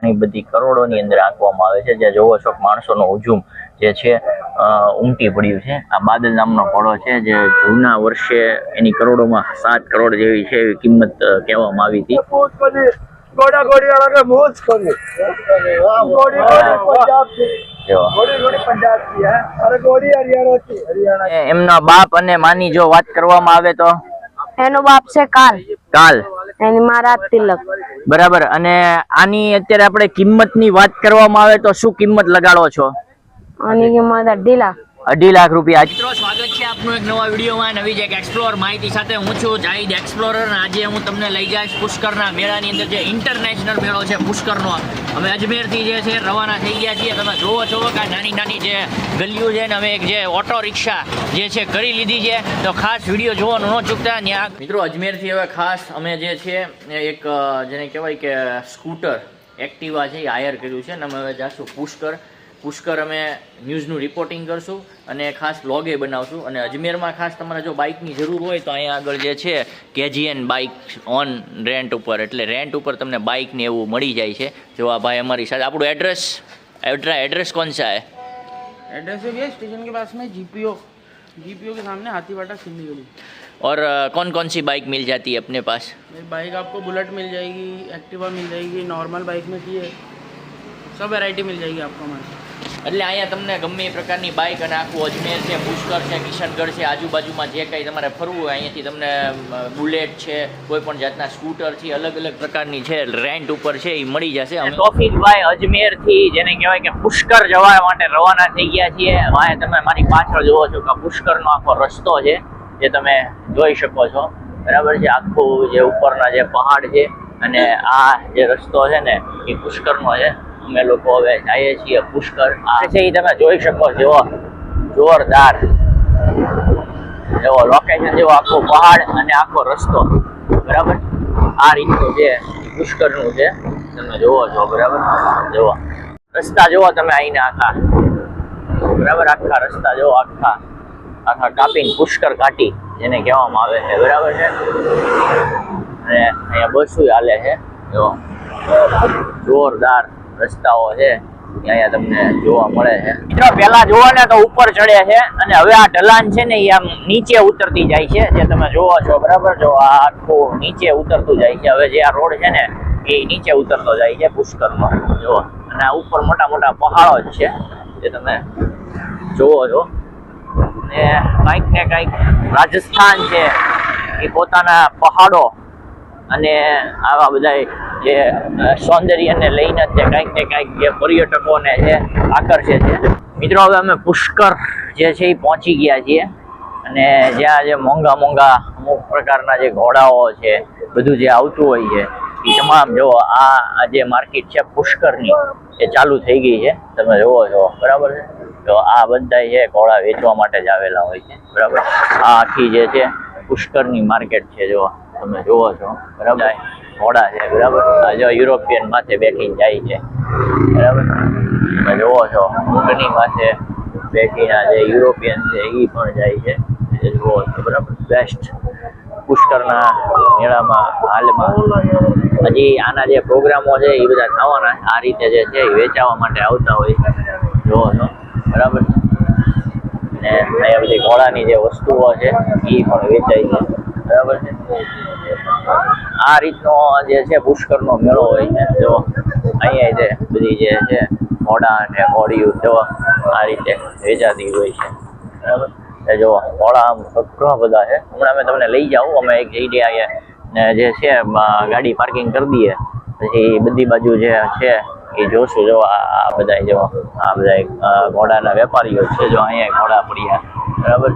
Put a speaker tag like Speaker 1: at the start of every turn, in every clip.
Speaker 1: ઘણી બધી કરોડોની અંદર આંકવામાં આવે છે. જ્યાં જોવો છો માણસોનો હુજુમ જે છે ઉમટી પડ્યું છે. આ બાદલ નામનો ઘોડો છે જે જૂના વર્ષે એની કરોડોમાં સાત કરોડ જેવી છે એવી કિંમત કહેવામાં આવી હતી. એમના બાપ અને માની જો વાત કરવામાં આવે તો?
Speaker 2: એનો બાપ છે કાલ.
Speaker 1: કાલ.
Speaker 2: એની મારા તિલક.
Speaker 1: બરાબર. અને આની અત્યારે આપણે કિંમતની વાત કરવામાં આવે તો શું કિંમત લગાડો છો?
Speaker 2: આની કિંમત અઢી લાખ
Speaker 1: અઢી લાખ રૂપિયા. મિત્રો, સ્વાગત છે આપનું એક નવા વિડીયોમાં નવી જ એક એક્સપ્લોર માહિતી સાથે. હું છું જાહિદ એક્સપ્લોરર આજે હું તમને લઈ જઈશ પુષ્કરના મેળાની અંદર જે ઇન્ટરનેશનલ મેળો છે પુષ્કરનો. અમે અજમેરથી જે છે રવાના થઈ ગયા છીએ. તમે જોવો છો કે નાની નાની જે ગલીઓ છે ને, અમે એક જે ઓટો રિક્ષા જે છે કરી લીધી છે. તો ખાસ વીડિયો જોવાનું ન ચૂકતા. ત્યાં મિત્રો, અજમેરથી હવે ખાસ અમે જે છે એક, જેને કહેવાય કે સ્કૂટર, એક્ટિવા છે એ હાયર કર્યું છે અને અમે હવે જાશું પુષ્કર. પુષ્કર અમે ન્યૂઝનું રિપોર્ટિંગ કરશું અને ખાસ બ્લોગે બનાવશું અને અજમેરમાં ખાસ તમારે જો બાઇકની જરૂર હોય તો અહીંયા આગળ જે છે કેજીએન બાઇક ઓન રેન્ટ ઉપર એટલે રેન્ટ ઉપર તમને બાઇક ને એવું મળી જાય છે જો આ ભાઈ અમારી સાથે આપણું એડ્રેસ એડ્રેસ કોણ છે
Speaker 3: एड्रेस है भैया स्टेशन के पास में जीपीओ जीपीओ के सामने हाथी बाटा सिंधी गली
Speaker 1: और अ, कौन कौन सी बाइक मिल जाती है अपने पास
Speaker 3: ये बाइक आपको बुलेट मिल जाएगी एक्टिवा मिल जाएगी नॉर्मल बाइक में चाहिए सब वैरायटी मिल जाएगी आपको हमारे पास।
Speaker 1: એટલે અહીંયા તમને ગમે એ પ્રકારની બાઇક અને આખું અજમેર છે પુષ્કર છે, કિશનગઢ છે, આજુબાજુમાં જે કંઈ તમારે ફરવું હોય અહીંયાથી તમને બુલેટ છે, કોઈ પણ જાતના સ્કૂટર છે, અલગ અલગ પ્રકારની છે રેન્ટ ઉપર છે એ મળી જશે. તોફિકભાઈ અજમેરથી જેને કહેવાય કે પુષ્કર જવા માટે રવાના થઈ ગયા છીએ. અહીંયા તમે મારી પાછળ જુઓ છો કે પુષ્કરનો આખો રસ્તો છે, જે તમે જોઈ શકો છો. બરાબર છે? આખું જે ઉપરના જે પહાડ છે અને આ જે રસ્તો છે ને, એ પુષ્કરનો છે. અમે લોકો હવે જઈએ છીએ પુષ્કર આ છે એ તમે જોઈ શકો છો. જોરદાર. એવો લોકેશન જેવો આખો પહાડ અને આખો રસ્તો. બરાબર? આ રીતનું જે પુષ્કરનું છે. તમે જોવો છો. બરાબર? જોવો રસ્તા જોવો તમે અહીંના આખા. બરાબર? આખા રસ્તા જોવો આખા આખા કાપીને પુષ્કર કાટી જેને કહેવામાં આવે છે. બરાબર છે? અને અહીંયા બસો હાલે છે. જો જોરદાર. રસ્તાઓ છે અહીંયા તમને જોવા મળે છે. મિત્રો પેલા જુઓ ને તો ઉપર ચડે છે અને હવે આ ઢલાન છે ને એ આમ નીચે ઉતરતી જાય છે, જે તમે જોવો છો, બરાબર? જો આ આખું નીચે ઉતરતું જાય છે, હવે જે આ રોડ છે ને, એ નીચે ઉતરતો જાય છે પુષ્કરનો જો, અને આ ઉપર મોટા મોટા પહાડો જ છે, જે તમે જોવો છો. ને કાંઈક ને કાંઈક રાજસ્થાન છે, એ પોતાના પહાડો અને આવા બધા જે સૌંદર્યને લઈને તે કાંઈક ને કાંઈક જે પર્યટકોને જે આકર્ષે છે. મિત્રો, હવે અમે પુષ્કર જે છે એ પહોંચી ગયા છીએ. અને જ્યાં જે મોંઘા મોંઘા અમુક પ્રકારના જે ઘોડાઓ છે, બધું જે આવતું હોય છે, એ તમામ જો આ જે માર્કેટ છે પુષ્કરની, એ ચાલુ થઈ ગઈ છે. તમે જુઓ છો, બરાબર છે? તો આ બધા છે ઘોડા વેચવા માટે જ આવેલા હોય છે, બરાબર? આ આખી જે છે પુષ્કરની માર્કેટ છે જો તમે જોવો છો બરાબર? ઘોડા છે બરાબર? આ જો યુરોપિયન માથે બેઠીને જાય છે બરાબર? તમે જોવો છો ઊંટની માથે બેઠીના જે યુરોપિયન છે એ પણ જાય છે એ જુઓ છો બરાબર? બેસ્ટ પુષ્કરના મેળામાં હાલમાં. હજી આના જે પ્રોગ્રામો છે એ બધા થવાના આ રીતે જે છે એ વેચાવા માટે આવતા હોય જુઓ જોવો છો બરાબર? ને અહીંયા બધી ઘોડાની જે વસ્તુઓ છે એ પણ વેચાય છે. બરાબર છે. આ રીતનો જે છે પુષ્કરનો મેળો હોય છે. જો અહીંયા જે બધી જે છે ઘોડા અને ઘોડીઓ જો આ રીતે વેચાતી હોય છે. બરાબર? જો ઘોડા આમ ઘણા બધા છે. હમણાં અમે તમને લઈ જાઉં. અમે એક જગ્યાએ ને જે છે ગાડી પાર્કિંગ કરી દઈએ. પછી બધી બાજુ જે છે એ જોશું. જો આ બધા જો, આ બધા ઘોડાના વેપારીઓ છે. જો અહીંયા ઘોડા પડ્યા. બરાબર?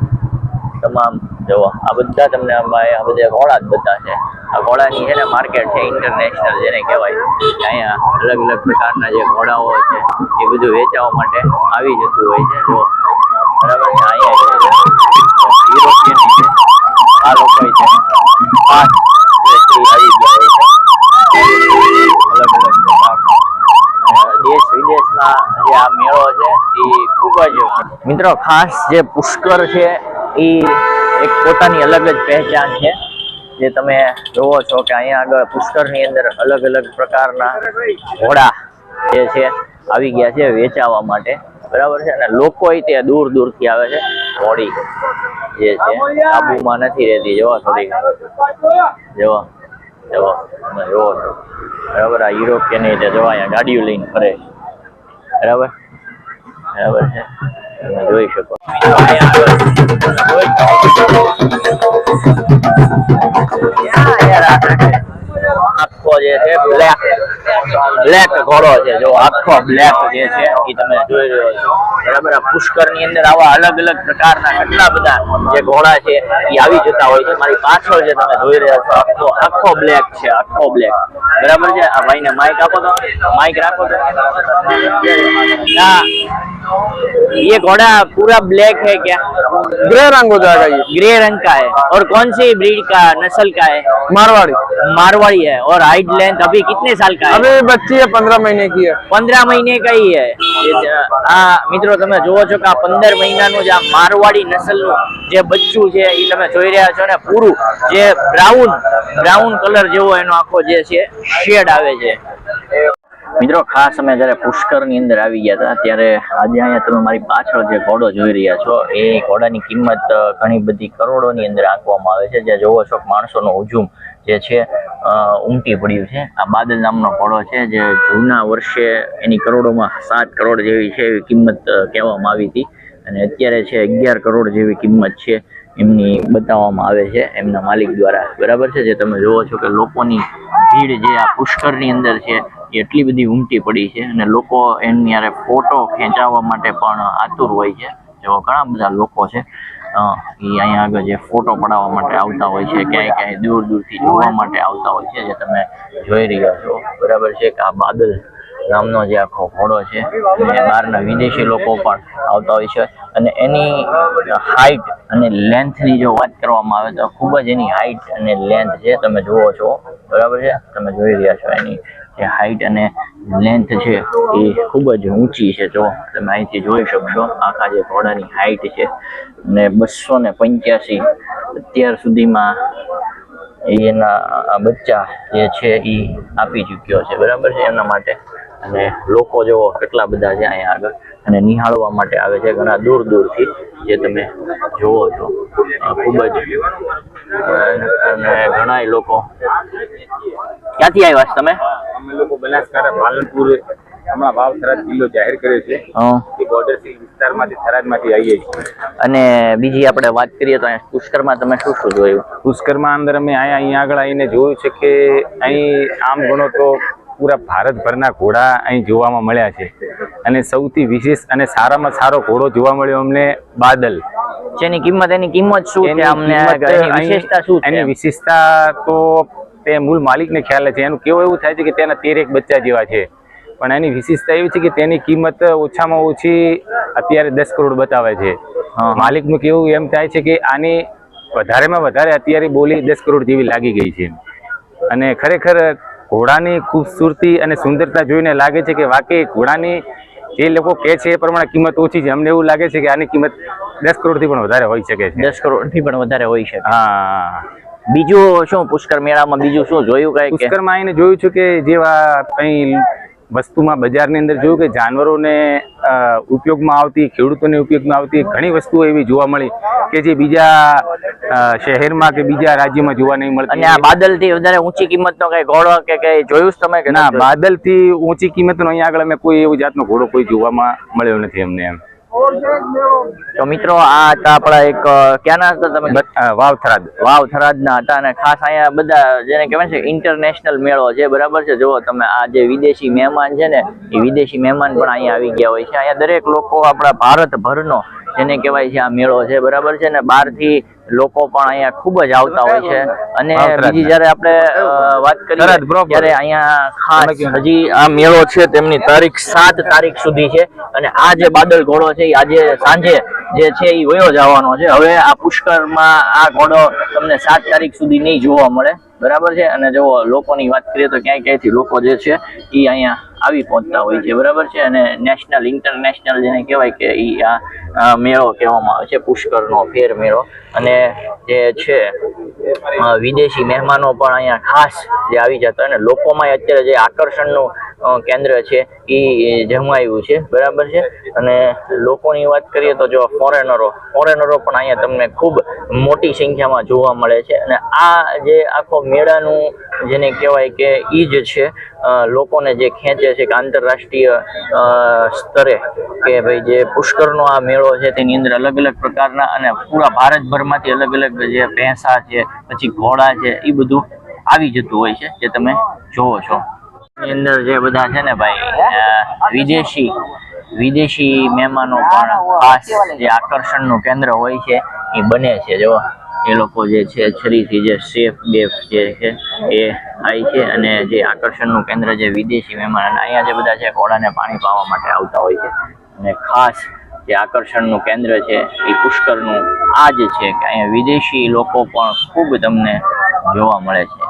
Speaker 1: તમામ જુઓ આ બધા તમને આ બધા ઘોડા જ બધા છે. આ ઘોડાની છે ને માર્કેટ છે ઇન્ટરનેશનલ જેને કહેવાય. અહીંયા અલગ અલગ પ્રકારના જે ઘોડાઓ છે એ બધું વેચાવા માટે આવી જતું હોય છે. જો બરાબર છે, અહીંયા. યુરોપિયન છે, આ લોકો છે આવી ગયા છે. અલગ અલગ પ્રકારના. દેશ વિદેશના જે આ મેળો છે, એ ખૂબ જ મિત્રો ખાસ જે પુષ્કર છે એ એક પોતાની અલગ જ પહેચાન છે, જે તમે જોવો છો કે અહીંયા આગળ પુષ્કરની અંદર અલગ અલગ પ્રકારના ઘોડા જે છે આવી ગયા છે વેચાવા માટે. બરાબર છે? અને લોકો તે દૂર દૂરથી આવે છે. ઘોડી જે છે આબુમાં નથી રહેતી. જોવા થોડી જોવો. જોવો. તમે જોવો છો. બરાબર? આ યુરોપિયન રીતે જોવા, અહીંયા ગાડીઓ લઈને ફરે. બરાબર? બરાબર છે? તમે જોઈ શકો. યાર જે છે બ્લેક બ્લેક ઘોડો છે જો આખો બ્લેક જે છે એ તમે જોઈ રહ્યો છો બરાબર આ પુષ્કર ની અંદર આવા અલગ અલગ પ્રકારના કેટલા બધા જે ઘોડા છે એ આવી જતા હોય છે મારી પાછળ જે તમે જોઈ રહ્યા છો આખો આખો બ્લેક છે આખો બ્લેક બરાબર છે આ ભાઈને માઇક આપો તો માઇક રાખો તો હા ये घोड़ा पूरा ब्लैक है क्या
Speaker 4: ग्रे रंग हो जाएगा ये
Speaker 1: ग्रे रंग का है और कौन सी ब्रीड का नस्ल का है
Speaker 4: मारवाड़ी
Speaker 1: मारवाड़ी है और हाइट लेंथ अभी कितने साल का है
Speaker 4: अभी बच्ची है पंद्रह महीने की है
Speaker 1: પંદર મહિને કઈ હે એ જ- આ મિત્રો તમે જોવો છો કે આ પંદર મહિનાનું જે આ મારવાડી નસલનું જે બચ્ચું છે એ તમે જોઈ રહ્યા છો ને પૂરું જે બ્રાઉન બ્રાઉન કલર જેવો એનો આખો જે છે શેડ આવે છે મિત્રો ખાસ અમે જ્યારે પુષ્કર ની અંદર આવી ગયા હતા ત્યારે આજે અહીંયા તમે મારી પાછળ જે ઘોડો જોઈ રહ્યા છો એ ઘોડાની કિંમત અ, ઘણી બધી કરોડોની અંદર આંકવામાં આવે છે જે જોવો છો કે માણસોનો હુજુમ જે છે ઉમટી પડ્યું છે. આ બાદલ નામનો ઘોડો છે, જે જૂના વર્ષે એની કરોડોમાં સાત કરોડ જેવી છે એવી કિંમત કહેવામાં આવી હતી. અને અત્યારે છે, અગિયાર કરોડ જેવી કિંમત છે એમની બતાવવામાં આવે છે, એમના માલિક દ્વારા. બરાબર છે? જે તમે જુઓ છો કે લોકોની ભીડ જે આ પુષ્કરની અંદર છે, એ એટલી બધી ઉમટી પડી છે અને લોકો એમની યારે ફોટો ખેંચાવવા માટે પણ આતુર હોય છે. જેવા ઘણા બધા લોકો છે. ઈ અહીંયા આગળ જે ફોટો પડાવવા માટે આવતા હોય છે, ક્યાંય ક્યાંય દૂર દૂરથી જોવા માટે આવતા હોય છે, જે તમે જોઈ રહ્યા છો. બરાબર છે કે આ બાદલ નામનો જે આખો ઘોડો છે અને બહારના વિદેશી લોકો પણ આવતા હોય છે. અને એની હાઈટ અને લેન્થની જો વાત કરવામાં આવે તો ખૂબ જ એની હાઈટ અને લેન્થ છે, તમે જુઓ છો. બરાબર છે? તમે જોઈ રહ્યા છો એની જે હાઈટ અને લેન્થ છે, એ ખૂબ જ ઊંચી છે. જો તમે અહીંથી જોઈ શકશો, આખા જે ઘોડાની હાઈટ છે, અને બસો ને પંચ્યાસી અત્યાર સુધીમાં એના બચ્ચા જે છે એ આપી ચૂક્યો છે. બરાબર છે? એના માટે અને લોકો જો કેટલા બધા છે અહીંયા આગળ. અને નિહાળવા માટે આવે છે ઘણા દૂર દૂરથી જે તમે જોવો છો. ખૂબ જ અને ઘણા લોકો ક્યાંથી આવ્યા છો તમે?
Speaker 5: અમે લોકો બનાસકાંઠા પાલનપુર હમણાં વાવ થરાદ જિલ્લો જાહેર કર્યો છે. એ બોર્ડર વિસ્તારમાંથી થરાદમાંથી આવીએ છીએ.
Speaker 1: અને બીજી આપણે વાત કરીએ તો અહીંયા પુષ્કરમાં તમે શું શું જોયું?
Speaker 5: પુષ્કરમાં અંદર અમે અહીંયા અહીંયા આગળ આવીને જોયું છે કે અહીં આમ ગણો તો પૂરા ભારતભરના ઘોડા અહીં જોવામાં મળ્યા છે. અને સૌથી વિશેષ અને સારામાં સારો ઘોડો જોવા મળ્યો અમને બાદલ.
Speaker 1: જેની કિંમત એની કિંમત શું છે? અમને વિશેષતા શું
Speaker 5: એની વિશેષતા તો તે મૂળ માલિકને ખ્યાલ છે. એનું કેવું એવું થાય છે કે તેના તેરેક બચ્ચા જેવા છે. પણ એની વિશેષતા એવી છે કે તેની કિંમત ઓછામાં ઓછી અત્યારે દસ કરોડ બતાવે છે. માલિકનું કેવું એમ થાય છે કે આની વધારેમાં વધારે અત્યારે બોલી દસ કરોડ જેવી લાગી ગઈ છે. અને ખરેખર ઘોડાની ખૂબસૂરતી અને સુંદરતા જોઈને લાગે છે કે વાકઈ ઘોડાની જે લોકો કહે છે એ પ્રમાણે કિંમત ઓછી છે. અમને એવું લાગે છે કે આની કિંમત દસ કરોડથી પણ વધારે હોઈ શકે છે.
Speaker 1: દસ કરોડથી પણ વધારે હોઈ શકે.
Speaker 5: હા.
Speaker 1: બીજું શું? પુષ્કર મેળામાં બીજું શું જોયું કઈ કે?
Speaker 5: પુષ્કરમાં આવીને જોયું છું કે જેવા કંઈ વસ્તુમાં બજારની અંદર જોયું કે જાનવરોને ઉપયોગમાં આવતી ખેડૂતોને ઉપયોગમાં આવતી ઘણી વસ્તુઓ એવી જોવા મળી કે જે બીજા શહેરમાં કે બીજા રાજ્યમાં જોવા નહીં મળતી.
Speaker 1: અને આ બાદલથી વધારે ઊંચી કિંમતનો કંઈ કઈ ઘોડો કે કઈ જોયું તમે કે
Speaker 5: ના બાદલથી ઊંચી કિંમતનો અહીંયા આગળ અમે કોઈ એવું જાતનો ઘોડો કોઈ જોવામાં મળ્યો નથી અમને એમ.
Speaker 1: તો મિત્રો આ હતા આપણા એક ક્યાંના હતા તમે?
Speaker 5: વાવથરાદ અ, વાવ થરાદ
Speaker 1: વાવ થરાદના હતા અને ખાસ અહીંયા બધા જેને કહેવાય છે ઇન્ટરનેશનલ મેળો છે બરાબર છે? જુઓ તમે આ જે વિદેશી મહેમાન છે ને એ વિદેશી મહેમાન પણ અહીંયા આવી ગયા હોય છે. અહીંયા દરેક લોકો આપણા ભારતભરનો જેને કહેવાય છે આ મેળો છે બરાબર છે ને? બહારથી લોકો પણ અહીંયા ખૂબ જ આવતા હોય છે. અને બીજી જ્યારે આપણે વાત કરીએ ત્યારે અહીંયા ખાસ હજી આ મેળો છે તેમની તારીખ સાત તારીખ સુધી છે. અને આ જે બાદલ ઘોડો છે એ આજે સાંજે જે છે એ વયો જવાનો છે. હવે આ પુષ્કરમાં આ ઘોડો તમને સાત તારીખ સુધી નહીં જોવા મળે. બરાબર છે? અને જો લોકોની વાત કરીએ તો ક્યાંય ક્યાંયથી લોકો જે છે એ અહીંયા આવી પહોંચતા હોય છે, બરાબર છે? અને નેશનલ ઇન્ટરનેશનલ જેને કહેવાય કે એ આ મેળો કહેવામાં આવે છે, પુષ્કરનો ફેર મેળો અને જે છે વિદેશી મહેમાનો પણ અહીંયા ખાસ જે આવી જતા અને લોકોમાં અત્યારે જે આકર્ષણનું કેન્દ્ર છે એ જમાયું છે, બરાબર છે? અને લોકોની વાત કરીએ તો જો ફોરેનરો ફોરેનરો પણ અહીંયા તમને ખૂબ મોટી સંખ્યામાં જોવા મળે છે. અને આ જે આખો મેળાનું જેને કહેવાય કે ઈ જ છે લોકોને જે ખેંચે છે કે આંતરરાષ્ટ્રીય સ્તરે કે ભાઈ જે પુષ્કરનો આ મેળો છે તેની અંદર અલગ અલગ પ્રકારના અને પૂરા ભારતભરમાંથી અલગ અલગ જે ભેંસા છે, પછી ઘોડા છે એ બધું આવી જતું હોય છે, જે તમે જોવો છો. અંદર જે બધા છે ને ભાઈ વિદેશી વિદેશી મહેમાનો પણ ખાસ જે આકર્ષણનું કેન્દ્ર હોય છે, એ બને છે જો એ લોકો જે છે, છરીથી જે શેફ બેફ જે છે, એ આવી છે અને જે આકર્ષણનું કેન્દ્ર જે વિદેશી મહેમાન અને અહીંયા જે બધા છે ઘોડાને પાણી પાવા માટે આવતા હોય છે. અને ખાસ જે આકર્ષણનું કેન્દ્ર છે, એ પુષ્કરનું આ જ છે કે અહીંયા વિદેશી લોકો પણ ખૂબ તમને જોવા મળે છે.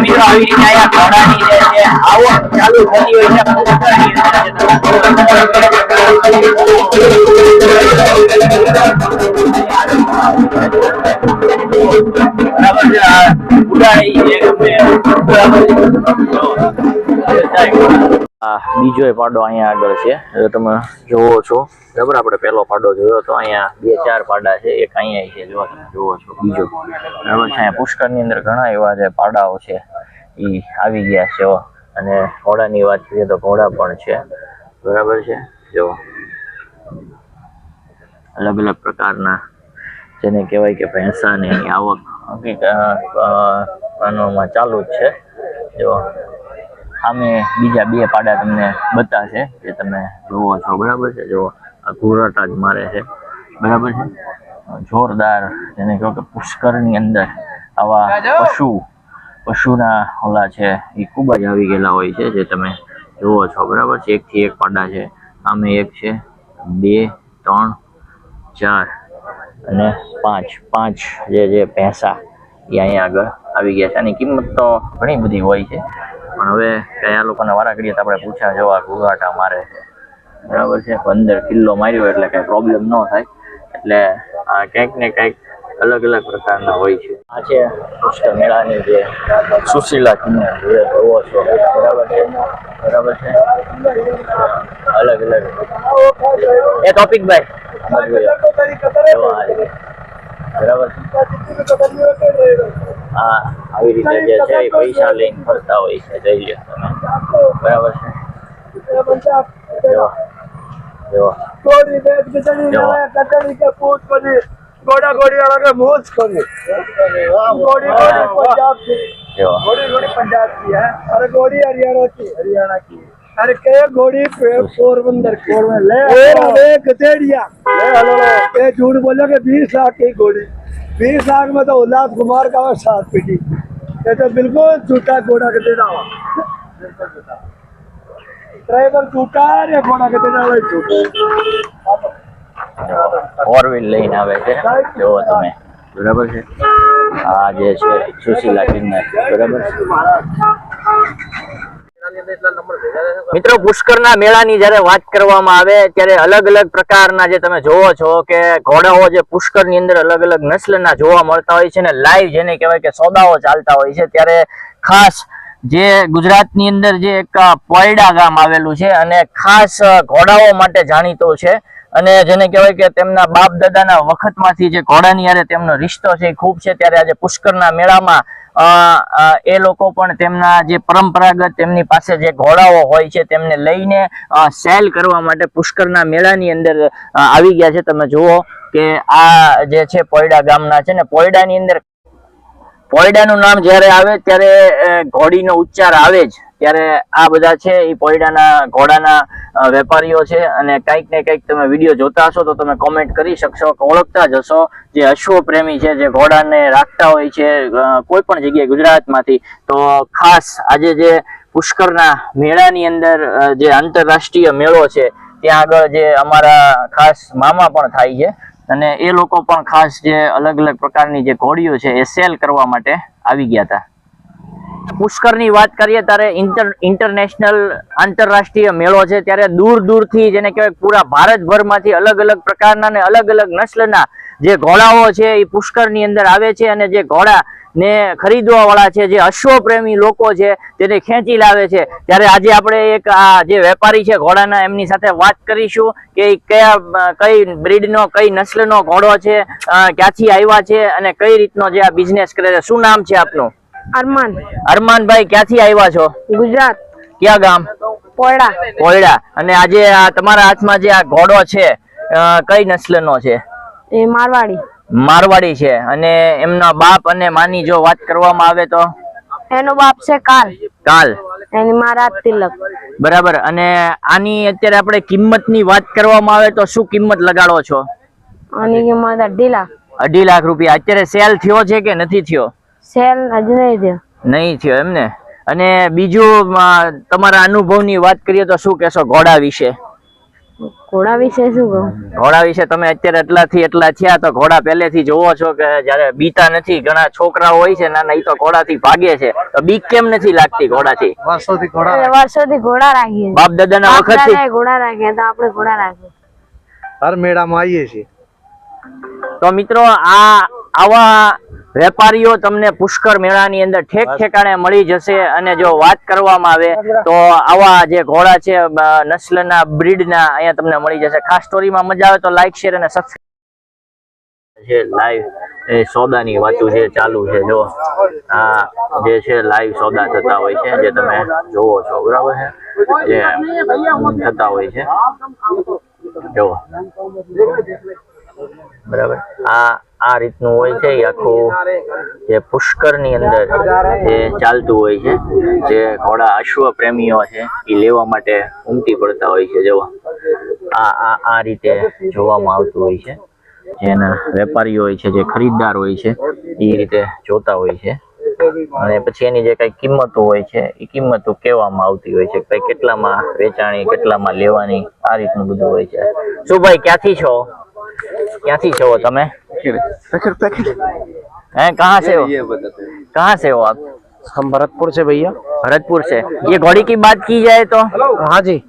Speaker 1: મિત્રો આવી આવક ચાલુ થતી હોય બરાબર આ બીજો પાડો અહીંયા આગળ છે. તમે જોવો છો. બરાબર આપણે પહેલો પાડો જોયો તો અહીંયા બે ચાર પાડા છે. એક અહીંયા છે. જો તમે જોવો છો. બીજો. બરાબર છે. અહીંયા પુષ્કરની અંદર ઘણા એવા જે પાડાઓ છે, એ આવી ગયા છે. અને ઘોડાની વાત કરીએ તો ઘોડા પણ છે. બરાબર છે. જો. અલગ અલગ પ્રકારના જેને કહેવાય કે ભેંસાની આવક હકીકત ચાલુ જ છે. જો. સામે બીજા બે પાડા તમને બતાશે જે તમે જોવો છો. બરાબર છે? જો આ ઘોરાટા જ મારે છે. બરાબર છે? જોરદાર જેને કહો કે પુષ્કરની અંદર આવા પશુ પશુના ઓલા છે એ ખૂબ જ આવી ગયેલા હોય છે જે તમે જુઓ છો. બરાબર છે? એકથી એક પાડા છે. આમે એક છે બે ત્રણ ચાર અને પાંચ. પાંચ જે જે ભેંસા એ અહીંયા આગળ આવી ગયા છે. આની કિંમત તો ઘણી બધી હોય છે. પણ હવે કયા લોકોને વારા કરીએ તો આપણે પૂછ્યા જવા ઘોઘાટા મારે બરાબર છે, પંદર કિલ્લો માર્યો એટલે કાંઈ પ્રોબ્લેમ ન થાય. એટલે આ કંઈક ને કંઈક અલગ અલગ પ્રકારના હોય છે. આ છે પુષ્કર મેળાની જે સુશીલા તમે જોવો છો. બરાબર છે? બરાબર છે? અલગ અલગ. એ ટોપિક ભાઈ. બરાબર હા આવી રીતે જે છે એ પૈસા લઈને ફરતા હોય છે જઈ લો તમે. બરાબર છે? ગોડા ગોડી
Speaker 4: મોજ કરી ગોડી પંજાબ
Speaker 1: પંજાબથી
Speaker 4: અરે ગોડી હરિયાણા થી હરિયાણા घोड़ी घोड़ी पंजाब की है अरे घोड़ी हरियाणा की हरियाणा की अरे के घोड़ी पे- पोरबंदर की ले ले गधेड़िया ले हेलो ये झूठ बोलो कि बीस लाख की घोड़ी बीस लाख में तो उल्लास कुमार का वो सात पीटी ये तो बिल्कुल झूठा घोड़ा गधेड़ा हुआ ड्राइवर झूठा है या घोड़ा गधेड़ा हुआ झूठा
Speaker 1: ફોર વ્હીલ લઈને આવે છે જોવો તમે બરાબર છે આ જે છે સુશીલા કિન્નર બરાબર છે મિત્રો, પુષ્કરના મેળાની જ્યારે વાત કરવામાં આવે, ત્યારે અલગ અલગ પ્રકારના જે તમે જોવો છો કે ઘોડાઓ જે પુષ્કરની અંદર અલગ અલગ નસ્લના જોવા મળતા હોય છે ને લાઈવ જેને કહેવાય કે સોદાઓ ચાલતા હોય છે, ત્યારે ખાસ જે ગુજરાતની અંદર જે એક પોયડા ગામ આવેલું છે અને ખાસ ઘોડાઓ માટે જાણીતો છે અને જેને કહેવાય કે તેમના બાપ દાદાના વખતમાંથી જે ઘોડાની હારે તેમનો રિશ્તો છે ખૂબ છે. ત્યારે આજે પુષ્કરના મેળામાં એ લોકો પણ તેમના જે પરંપરાગત તેમની પાસે જે ઘોડાઓ હોય છે તેમને લઈને સેલ કરવા માટે પુષ્કરના મેળાની અંદર આવી ગયા છે. તમે જુઓ કે આ જે છે પોયડા ગામના છે ને, પોયડાની અંદર પોયડાનું નામ જ્યારે આવે ત્યારે ઘોડીનો ઉચ્ચાર આવે જ. ત્યારે આ બધા છે એ પોયડાના, ઘોડાના વેપારીઓ છે અને કંઈક ને કંઈક તમે વીડિયો જોતા હશો તો તમે કોમેન્ટ કરી શકશો ઓળખતા જ હશો. જે અશ્વ પ્રેમી છે, જે ઘોડાને રાખતા હોય છે કોઈ પણ જગ્યાએ ગુજરાતમાંથી. તો ખાસ આજે જે પુષ્કરના મેળાની અંદર જે આંતરરાષ્ટ્રીય મેળો છે, ત્યાં આગળ જે અમારા ખાસ મામા પણ થાય છે. અને એ લોકો પણ ખાસ જે અલગ અલગ પ્રકારની જે ઘોડીઓ છે, એ સેલ કરવા માટે આવી ગયા હતા. પુષ્કરની વાત કરીએ ત્યારે ઇન્ટર ઇન્ટરનેશનલ આંતરરાષ્ટ્રીય મેળો છે. ત્યારે દૂર દૂરથી જેને કહેવાય પૂરા ભારતભરમાંથી અલગ અલગ પ્રકારના ને અલગ અલગ નસ્લના જે ઘોડાઓ છે એ પુષ્કરની અંદર આવે છે અને જે ઘોડા ને ખરીદવા વાળા છે, જે અશ્વ પ્રેમી લોકો છે તેને ખેંચી લાવે છે. ત્યારે આજે આપણે એક આ જે વેપારી છે ઘોડાના એમની સાથે વાત કરીશું કે કયા, કઈ બ્રીડનો, કઈ નસ્લનો ઘોડો છે ક્યાંથી આવ્યા છે અને કઈ રીતનો જે આ બિઝનેસ કરે છે. શું નામ છે આપનું?
Speaker 2: અરમાન.
Speaker 1: અરમાનભાઈ ક્યાંથી આવ્યા છો?
Speaker 2: ગુજરાત.
Speaker 1: ક્યાં ગામ?
Speaker 2: પોયડા.
Speaker 1: કોયડા અને આજે આ તમારા હાથમાં જે આ ઘોડો છે કઈ નસ્લનો છે?
Speaker 2: એ મારવાડી.
Speaker 1: મારવાડી છે. અને એમના બાપ અને માની જો વાત કરવામાં આવે તો?
Speaker 2: એનો બાપ છે કાલ.
Speaker 1: કાલ.
Speaker 2: એની મારા તિલક.
Speaker 1: બરાબર. અને આની અત્યારે આપણે કિંમતની વાત કરવામાં આવે તો શું કિંમત લગાડો છો?
Speaker 2: આની કિંમત અઢી લાખ.
Speaker 1: અઢી લાખ રૂપિયા. અત્યારે સેલ થયો છે કે નથી થયો?
Speaker 2: સેલ હજુ નહીં થયો.
Speaker 1: નહીં થયો એમને. અને બીજું તમારા અનુભવની વાત કરીએ તો શું કહેશો ઘોડા વિશે?
Speaker 2: ઘોડા વિશે શું કહું?
Speaker 1: ઘોડા વિશે તમે અત્યારે એટલાથી એટલા થયા તો ઘોડા પહેલેથી જોવો છો કે જ્યારે બીતા નથી ઘણા છોકરાઓ હોય છે નાના એ તો ઘોડાથી ભાગે છે. તો બીક કેમ નથી લાગતી ઘોડાથી?
Speaker 4: વર્ષોથી
Speaker 2: ઘોડા વર્ષોથી ઘોડા રાખીએ
Speaker 1: બાપ દાદાના
Speaker 2: ના
Speaker 1: વખતથી
Speaker 2: ઘોડા રાખીએ તો આપણે ઘોડા રાખીએ.
Speaker 4: હર મેળામાં આવીએ છીએ.
Speaker 1: તો મિત્રો આ આવા વેપારીઓ તમને પુષ્કર મેળાની અંદર ઠેક ઠેકાણે મળી જશે અને જો વાત કરવામાં આવે તો આવા જે ઘોડા છે નસ્લના બ્રીડના અહીંયા તમને મળી જશે. ખાસ સ્ટોરીમાં મજા આવે તો લાઈક શેર અને સબસ્ક્રાઈબ છે લાઈવ એ સોદાની વાતો છે ચાલુ છે જો. આ જે છે લાઈવ સોદા થતા હોય છે જે તમે જોવો છો બરાબર છે? જે થતા હોય છે. જો. બરાબર? આ આ રીતનું હોય છે એ આખું જે પુષ્કરની અંદર જે ચાલતું હોય છે, જે ઘોડા અશ્વ પ્રેમીઓ છે, એ લેવા માટે ઉમટી પડતા હોય છે જો આ આ આ રીતે જોવામાં આવતું હોય છે. જેના વેપારીઓ હોય છે, જે ખરીદદાર હોય છે, એ રીતે જોતા હોય છે. અને પછી એની જે કઈ કિંમતો હોય છે એ કિંમતો કહેવામાં આવતી હોય છે કઈ કેટલામાં વેચાણી કેટલામાં લેવાની આ રીતનું બધું હોય છે શું ભાઈ ક્યાંથી છો ક્યાંથી છો તમે हैं कहाँ से हो कहाँ से हो आप
Speaker 4: हम भरतपुर से भैया
Speaker 1: भरतपुर से ये घोड़ी की बात की जाए तो
Speaker 4: हाँ जी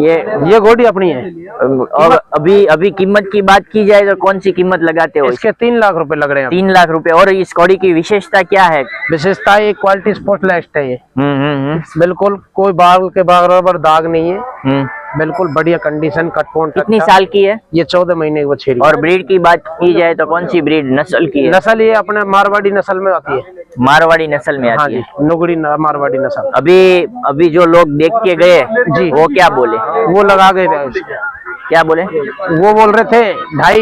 Speaker 1: ये
Speaker 4: ये घोड़ी अपनी है।
Speaker 1: और अभी अभी कीमत की बात की जाए तो कौन सी कीमत लगाते हो?
Speaker 4: इसके तीन लाख रुपए लग रहे हैं।
Speaker 1: तीन लाख रुपए। और इस घोड़ी की विशेषता क्या है?
Speaker 4: विशेषता ये क्वालिटी स्पोर्ट लाइस्ट है ये।
Speaker 1: हम्म हम्म हम्म,
Speaker 4: बिल्कुल कोई बाल के बराबर दाग नहीं है।
Speaker 1: हम्म।
Speaker 4: बिल्कुल बढ़िया कंडीशन कट कटपोन
Speaker 1: कितनी साल की है?
Speaker 4: ये चौदह महीने की बछेरी।
Speaker 1: और ब्रीड की बात की जाए तो कौन सी ब्रीड नस्ल की है?
Speaker 4: नस्ल ये अपने मारवाड़ी नस्ल में आती है।
Speaker 1: मारवाड़ी नस्ल में
Speaker 4: हाँ
Speaker 1: आती
Speaker 4: जी
Speaker 1: है।
Speaker 4: नुगड़ी मारवाड़ी नस्ल।
Speaker 1: अभी अभी जो लोग देख के गए
Speaker 4: जी।
Speaker 1: वो क्या बोले?
Speaker 4: वो लगा गए।
Speaker 1: क्या बोले
Speaker 4: वो बोल रहे थे ढाई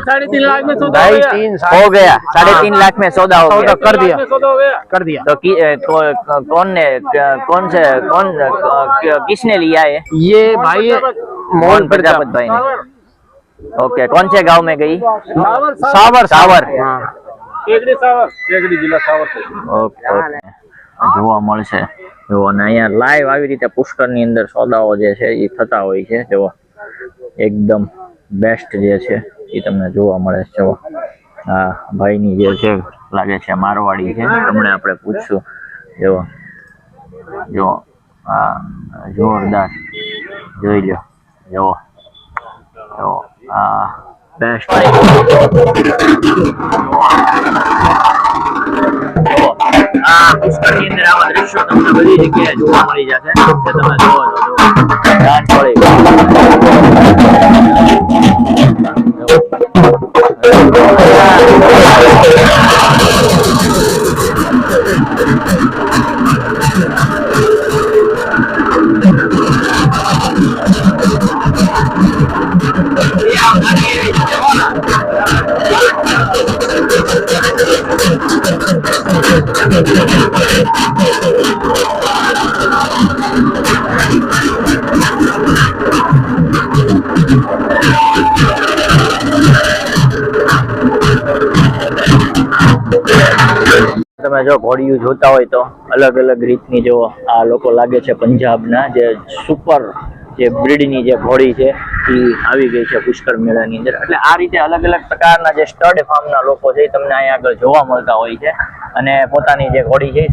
Speaker 3: साढ़े तीन लाख में सौदा
Speaker 4: ढाई तीन
Speaker 1: हो गया साढ़े
Speaker 4: हाँ।
Speaker 1: तीन लाख में सौदा हो
Speaker 4: सौदा
Speaker 1: गया
Speaker 4: कर दिया
Speaker 3: सौदा हो गया
Speaker 4: कर दिया
Speaker 1: तो कि, अ, को, को- कौन ने क- कौन से कौन अ, किसने लिया है
Speaker 4: ये भाई मोहन
Speaker 1: प्रजापत
Speaker 4: प्रजापत
Speaker 1: भाई ने ओके कौन से गांव में गई
Speaker 4: सावर
Speaker 1: सावर
Speaker 4: हाँ
Speaker 3: केकड़ी सावर केकड़ी जिला सावर से
Speaker 1: ઓકે ઓકે જોવા મળશે જો અને અહીંયા લાઈવ આવી રીતે પુષ્કરની અંદર સોદાઓ જે છે એ થતા હોય છે જો એકદમ બેસ્ટ જે છે એ તમને જોવા મળે છે. જો આ ભાઈની જે છે લાગે છે મારવાડી છે, તમને આપણે પૂછશું. જો જો, આ જોરદાર જોઈ લો જો જો, આ બેસ્ટ આ પુષ્કરની અંદર આવા દ્રશ્યો તમને બધી જગ્યાએ જોવા મળી જશે. જે તમે જોવો છો જો જાન પડી તમે જો ઘોડિયું જોતા હોય તો અલગ અલગ રીતની જો આ લોકો લાગે છે પંજાબના જે સુપર જે બ્રીડની જે ઘોડી છે એ આવી ગઈ છે પુષ્કર મેળાની અંદર. એટલે આ રીતે અલગ અલગ પ્રકારના જે સ્ટડ ફાર્મના લોકો છે એ તમને અહીંયા આગળ જોવા મળતા હોય છે. અને પોતાની જે ઘોડી છે